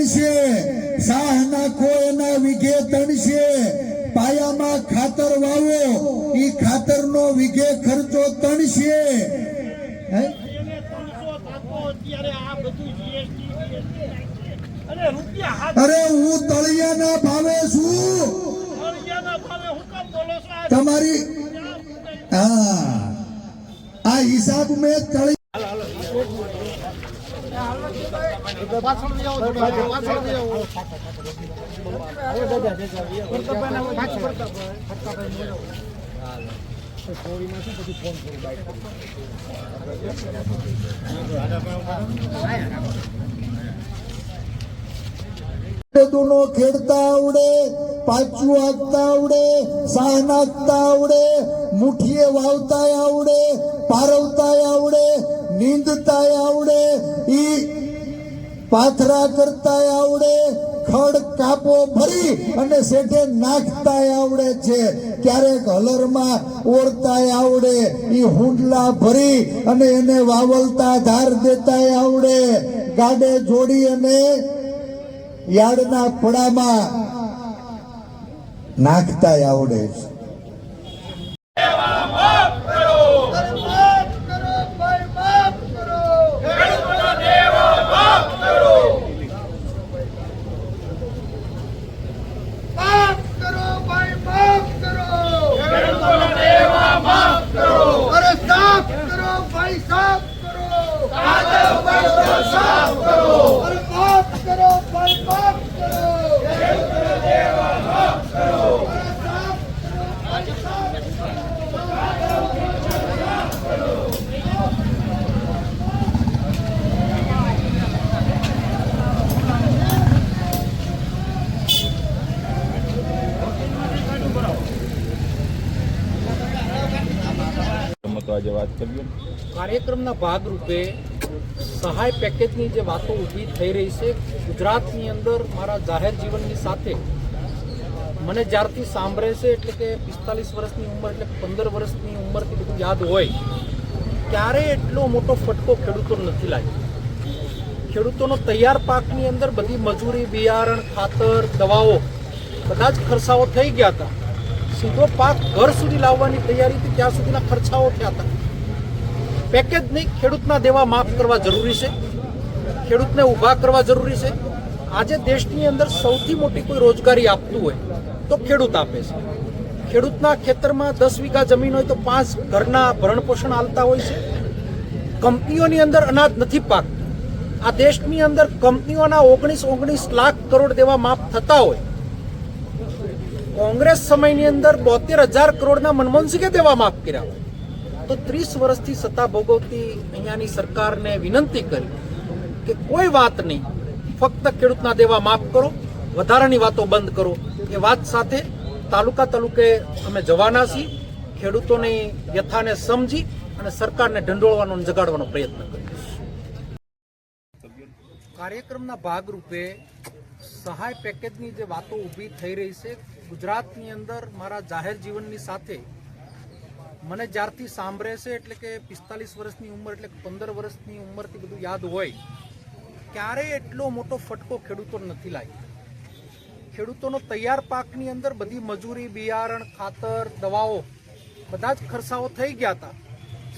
તણશે. સાહ નાખો એના વીઘે તણશે. પાયામાં ખાતર વાવો, ઈ ખાતરનો વીઘે ખર્ચો તણશે. અરે હું તળિયાના ભાવે છું. તમારી, હા. આ હિસાબ મેં તળી નો ખેડતા આવડે પાછું આગતા આવડે સાહ નાખતા આવડે મુઠીએ વાવતા આવડે પારવતા આવડે નીંદતા આવડે, ઈ પાથરા કરતા આવડે, ખડ કાપો ભરી અને શેઠે નાખતા આવડે છે. ક્યારેક હલરમાં ઓળતા આવડે, ઈ હુંડલા ભરી અને એને વાવલતા ધાર દેતા આવડે. ગાડે જોડી અને યાર્ડના પડામાં નાખતા આવડે છે માફ કરો ભાઈ માફ કરો ખેડૂતોને દેવા માફ કરો અરે સાફ કરો ભાઈ સાફ કરો કાદવ બળદો સાફ કરો. માફ કરો માફ કરો. દેવા કાર્યક્રમના ભાગરૂપે સહાય પેકેજની જે વાતો ઊભી થઈ રહી છે, ગુજરાતની અંદર મારા જાહેર જીવનની સાથે મને જ્યારથી સાંભળે છે, એટલે કે પિસ્તાલીસ વર્ષની ઉંમર, એટલે પંદર વર્ષની ઉંમરથી બધું યાદ હોય ત્યારે એટલો મોટો ફટકો ખેડૂતો નથી લાગ્યો ખેડૂતોનો તૈયાર પાકની અંદર બધી મજૂરી, બિયારણ, ખાતર, દવાઓ બધા જ ખર્ચાઓ થઈ ગયા હતા. સીધો પાક ઘર સુધી લાવવાની તૈયારી હતી, ત્યાં સુધીના ખર્ચાઓ થયા હતા. પેકેજ નહીં, ખેડૂતના દેવા માફ કરવા જરૂરી છે. ખેડૂતને ઊભા કરવા જરૂરી છે. આજે દેશની અંદર સૌથી મોટી કોઈ રોજગારી આપતું હોય તો ખેડૂત આપે છે. ખેડૂતના ખેતરમાં દસ વીઘા જમીન હોય તો પાંચ ઘરના ભરણ પોષણ હાલતા હોય છે. કંપનીઓની અંદર અનાજ નથી પાકતું. આ દેશની અંદર કંપનીઓના ઓગણીસ ઓગણીસ લાખ કરોડ દેવા માફ થતા હોય. કોંગ્રેસ સમયની અંદર બોતેર હજાર કરોડના મનમોહનસિંહે દેવા માફ કર્યા હોય. તો ત્રીસ વર્ષથી સત્તા ભોગવતી અહીંયાની સરકારને વિનંતી કરી કે કોઈ વાત નહીં, ફક્ત ખેડૂતના દેવા માફ કરો, વધારાની વાતો બંધ કરો. એ વાત સાથે તાલુકા તાલુકે અમે જવાના છીએ, ખેડૂતોની વ્યથાને સમજી અને સરકારને ઢંઢોળવાનો જગાડવાનો પ્રયત્ન કરીશું કાર્યક્રમના ભાગરૂપે સહાય પેકેજની જે વાતો ઊભી થઈ રહી છે, ગુજરાતની અંદર મારા જાહેર જીવનની સાથે મને જ્યારથી સાંભળે છે એટલે કે પિસ્તાલીસ વર્ષની ઉંમર એટલે પંદર વર્ષની ઉંમરથી બધું યાદ હોય ક્યારેય એટલો મોટો ફટકો ખેડૂતો નથી લાગ્યો? ખેડૂતોનો તૈયાર પાકની અંદર બધી મજૂરી, બિયારણ, ખાતર, દવાઓ બધા જ ખર્ચાઓ થઈ ગયા હતા.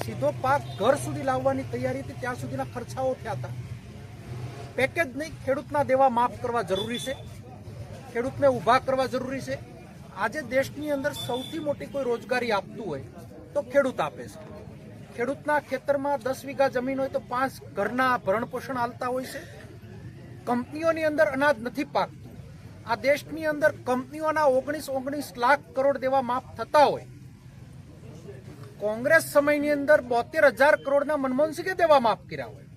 સીધો પાક ઘર સુધી લાવવાની તૈયારી હતી, ત્યાં સુધીના ખર્ચાઓ થયા હતા. પેકેજ નહીં, ખેડૂતના દેવા માફ કરવા જરૂરી છે. ખેડૂતને ઊભા કરવા જરૂરી છે. આજે દેશની અંદર સૌથી મોટી કોઈ રોજગારી આપતું હોય તો ખેડૂત આપે છે. ખેડૂતના ખેતરમાં દસ વીઘા જમીન હોય તો પાંચ ઘરના ભરણ પોષણ હાલતા હોય છે. કંપનીઓની અંદર અનાજ નથી પાકતું. આ દેશની અંદર કંપનીઓના ઓગણીસ ઓગણીસ લાખ કરોડ દેવા માફ થતા હોય. કોંગ્રેસ સમયની અંદર બોતેર હજાર કરોડના મનમોહનસિંહે દેવા માફ કર્યા હોય.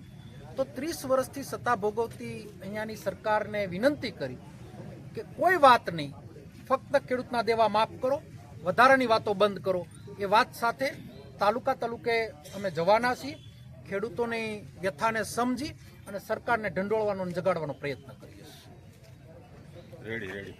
તો ત્રીસ વર્ષથી સત્તા ભોગવતી અહીંયાની સરકારને વિનંતી કરી કે કોઈ વાત નહીં. ફક્ત ખેડૂતના દેવા માફ કરો. વધારાની વાતો બંધ કરો. એ વાત સાથે તાલુકા તાલુકે અમે જવાના છીએ. ખેડૂતોની વ્યથાને સમજી અને સરકારને ઢંઢોળવાનો જગાડવાનો પ્રયત્ન કરીએ છીએ. Ready ready